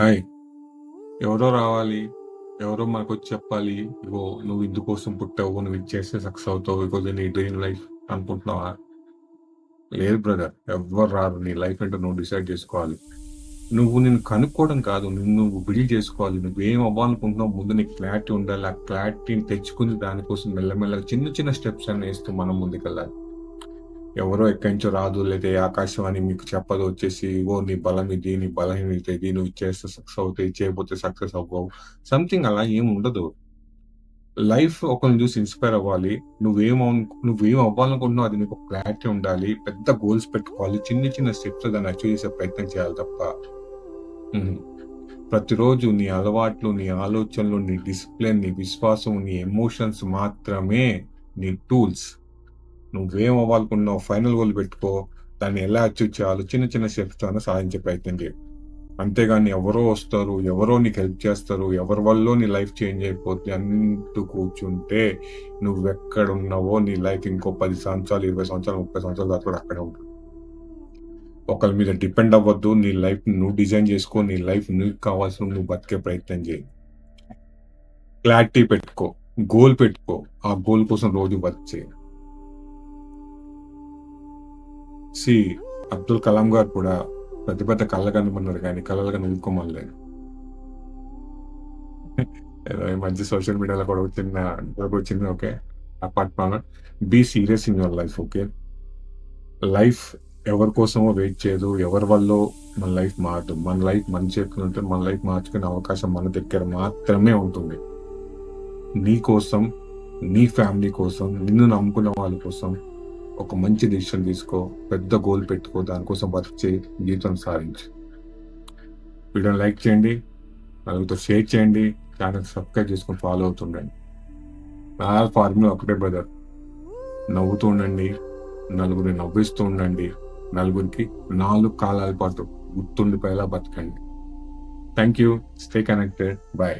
Hi! ఎవరో రావాలి, ఎవరో మనకు వచ్చి చెప్పాలి, ఇగో నువ్వు ఇందుకోసం పుట్టావు, నువ్వు ఇది చేస్తే సక్సెస్ అవుతావు, బికాజ్ నీ డ్రీమ్ లైఫ్ అనుకుంటున్నావా? లేదు బ్రదర్. ఎవ్వరు రారు. నీ లైఫ్ అంటే నువ్వు డిసైడ్ చేసుకోవాలి. నువ్వు నేను కనుక్కోవడం కాదు. నిన్ను నువ్వు బిల్డ్ చేసుకోవాలి. నువ్వేం అవ్వాలనుకుంటున్నావు ముందు నీకు క్లారిటీ ఉండాలి. ఆ క్లారిటీని తెచ్చుకుని దానికోసం మెల్లమెల్లగా చిన్న చిన్న స్టెప్స్ అన్ని వేస్తూ మనం ముందుకెళ్ళాలి. ఎవరో ఎక్కడి నుంచో రాదు లేదా ఆకాశవాణి మీకు చెప్పదు వచ్చేసి ఓ నీ బలం ఇది, నీ బలహీనత ఇది, నువ్వు చేస్తే సక్సెస్ అవుతాయి చేయకపోతే సక్సెస్ అవ్వవు. సంథింగ్ అలా ఏమి ఉండదు. లైఫ్ ఒకరిని చూసి ఇన్‌స్పైర్ అవ్వాలి. నువ్వేం నువ్వేం అవ్వాలనుకుంటున్నావు అది నీకు క్లారిటీ ఉండాలి. పెద్ద గోల్స్ పెట్టుకోవాలి. చిన్న చిన్న స్టెప్స్ దాన్ని అచీవ్ చేసే ప్రయత్నం చేయాలి తప్ప ప్రతిరోజు నీ అలవాట్లు, నీ ఆలోచనలు, నీ డిసిప్లిన్, నీ విశ్వాసం, నీ ఎమోషన్స్ మాత్రమే నీ టూల్స్. నువ్వేం అవ్వాలనుకున్నావు ఫైనల్ గోల్ పెట్టుకో. దాన్ని ఎలా అచీవ్ చేయాలో చిన్న చిన్న స్టెప్స్‌తోనే సాధించే ప్రయత్నం చేయి. అంతేగాని ఎవరో వస్తారు, ఎవరో నీకు హెల్ప్ చేస్తారు, ఎవరి వల్ల నీ లైఫ్ చేంజ్ అయిపోతుంది అంటూ కూర్చుంటే నువ్వెక్కడున్నావో నీ లైఫ్ ఇంకో పది సంవత్సరాలు, 20 సంవత్సరాలు, 30 సంవత్సరాల దాకా కూడా అక్కడే ఉంటుంది. ఒకళ్ళ మీద డిపెండ్ అవ్వద్దు. నీ లైఫ్ నువ్వు డిజైన్ చేసుకో. నీ లైఫ్ నీకు కావాల్సిన నువ్వు బతికే ప్రయత్నం చేయి. క్లారిటీ పెట్టుకో. గోల్ పెట్టుకో. ఆ గోల్ కోసం రోజు వర్క్ చేయి. సీ అబ్దుల్ కలాం గారు కూడా పెద్ద పెద్ద కళ్ళ కనమన్నారు కానీ కలలు కనుక్కోమనలేదు. మంచి సోషల్ మీడియాలో కూడా వచ్చిన వచ్చింది. Okay. Apart from be serious in your life okay. Life ఎవరి కోసమో వెయిట్ చేయదు. ఎవరి వల్ల మన లైఫ్ మారదు. మన లైఫ్ మన చేతులు ఉంటే మన లైఫ్ మార్చుకునే అవకాశం మన దగ్గర మాత్రమే ఉంటుంది. నీ కోసం, నీ ఫ్యామిలీ కోసం, నిన్ను నమ్ముకున్న వాళ్ళ కోసం ఒక మంచి డిసిషన్ తీసుకో. పెద్ద గోల్ పెట్టుకో. దానికోసం వర్క్ చేయి. జీవితం సాధించు. వీడియోని లైక్ చేయండి. నలుగురితో షేర్ చేయండి. ఛానల్ సబ్స్క్రైబ్ చేసుకొని ఫాలో అవుతుండండి. నా ఫార్ములా ఒకటే బ్రదర్. నవ్వుతూ ఉండండి. నలుగురిని నవ్విస్తూ ఉండండి. నలుగురికి నాలుగు కాలాల పాటు గుర్తుండిపోయేలా బతకండి. Thank you. Stay connected. Bye